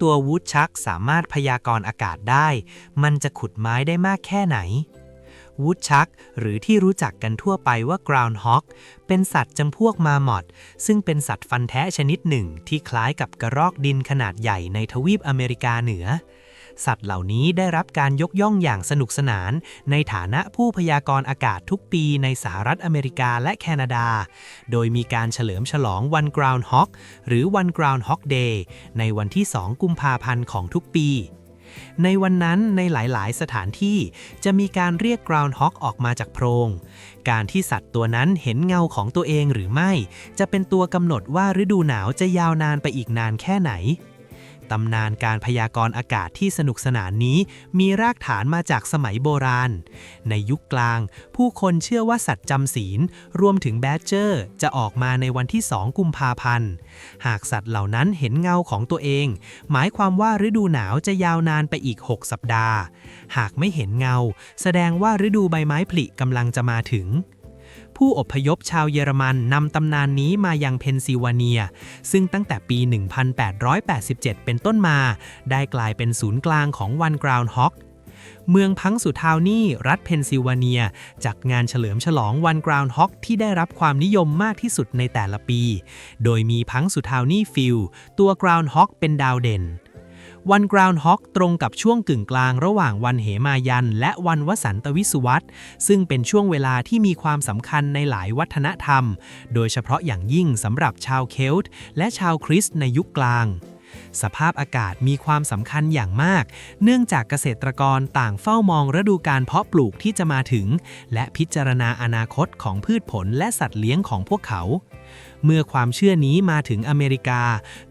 ตัววูดชักสามารถพยากรณ์อากาศได้ มันจะขุดไม้ได้มากแค่ไหนวูดชักหรือที่รู้จักกันทั่วไปว่ากราวน์ฮอกเป็นสัตว์จำพวกมาหมอดซึ่งเป็นสัตว์ฟันแท้ชนิดหนึ่งที่คล้ายกับกระรอกดินขนาดใหญ่ในทวีปอเมริกาเหนือ สัตว์เหล่านี้ได้รับการยกย่องอย่างสนุกสนาน ในฐานะผู้พยากรณ์อากาศทุกปีในสหรัฐอเมริกาและแคนาดา โดยมีการเฉลิมฉลองวัน Groundhog หรือวัน Groundhog Day ในวันที่ 2 กุมภาพันธ์ของทุกปีในวันนั้นในหลายๆ สถานที่จะมีการเรียก Groundhog ออกมาจากโพรง การที่สัตว์ตัวนั้นเห็นเงาของตัวเองหรือไม่ จะเป็นตัวกำหนดว่าฤดูหนาวจะยาวนานไปอีกนานแค่ไหน ตำนานการพยากรณ์อากาศที่สนุกสนานนี้ มีรากฐานมาจากสมัยโบราณ ในยุคกลาง ผู้คนเชื่อว่าสัตว์จำศีล รวมถึงแบดเจอร์ จะออกมาในวันที่2กุมภาพันธ์ หากสัตว์เหล่านั้นเห็นเงาของตัวเอง หมายความว่าฤดูหนาวจะยาวนานไปอีก 6 สัปดาห์ หากไม่เห็นเงา แสดงว่าฤดูใบไม้ผลิกำลังจะมาถึง ผู้อพยพชาวเยอรมันนำตำนานนี้มายังเพนซิลเวเนีย ซึ่งตั้งแต่ปี 1887 เป็นต้นมา ได้กลายเป็นศูนย์กลางของวันกราวน์ฮอกเมืองพังสุทาวนี่รัฐเพนซิลเวเนีย จัดงานเฉลิมฉลองวันกราวน์ฮอกที่ได้รับความนิยมมากที่สุดในแต่ละปี โดยมีพังสุทาวนี่ฟิลตัวกราวน์ฮอกเป็นดาวเด่น วันกราวน์ฮอกตรงกับช่วงกึ่งกลางระหว่างวันเหมายัน และวันวสันตวิสุวัตซึ่งเป็นช่วงเวลาที่มีความสำคัญในหลายวัฒนธรรม โดยเฉพาะอย่างยิ่งสำหรับชาวเคลต์และชาวคริสต์ในยุคกลาง สภาพอากาศมีความสำคัญอย่างมาก เนื่องจากเกษตรกรต่างเฝ้ามองฤดูการเพาะปลูกที่จะมาถึง และพิจารณาอนาคตของพืชผลและสัตว์เลี้ยงของพวกเขา เมื่อความเชื่อนี้มาถึงอเมริกา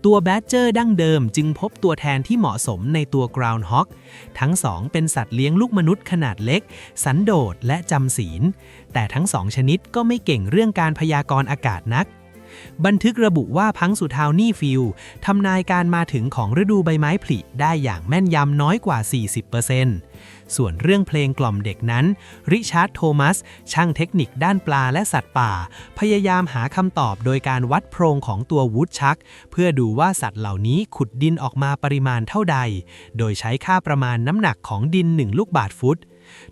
ตัวแบดเจอร์ดั้งเดิมจึงพบตัวแทนที่เหมาะสมในตัว Groundhog ทั้งสองเป็นสัตว์เลี้ยงลูกมนุษย์ขนาดเล็ก สันโดษและจำศีล แต่ทั้งสองชนิดก็ไม่เก่งเรื่องการพยากรณ์อากาศนัก บันทึกระบุว่าพังสุทาวนี่ฟิลทำนายการมาถึงของฤดูใบไม้ผลิได้อย่างแม่นยำน้อยกว่า 40%ส่วนเรื่องเพลงกล่อมเด็กนั้น ริชาร์ดโทมัส ช่างเทคนิคด้านปลาและสัตว์ป่า พยายามหาคำตอบโดยการวัดโพรงของตัววูดชัก เพื่อดูว่าสัตว์เหล่านี้ขุดดินออกมาปริมาณเท่าใด โดยใช้ค่าประมาณน้ำหนักของดิน 1 ลูกบาทฟุต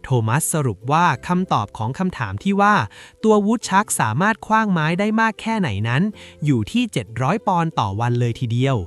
โทมัสสรุปว่าคำตอบของคำถามที่ว่า ตัววูดชักสามารถคว้างไม้ได้มากแค่ไหนนั้น อยู่ที่ 700 ปอนด์ต่อวันเลยทีเดียว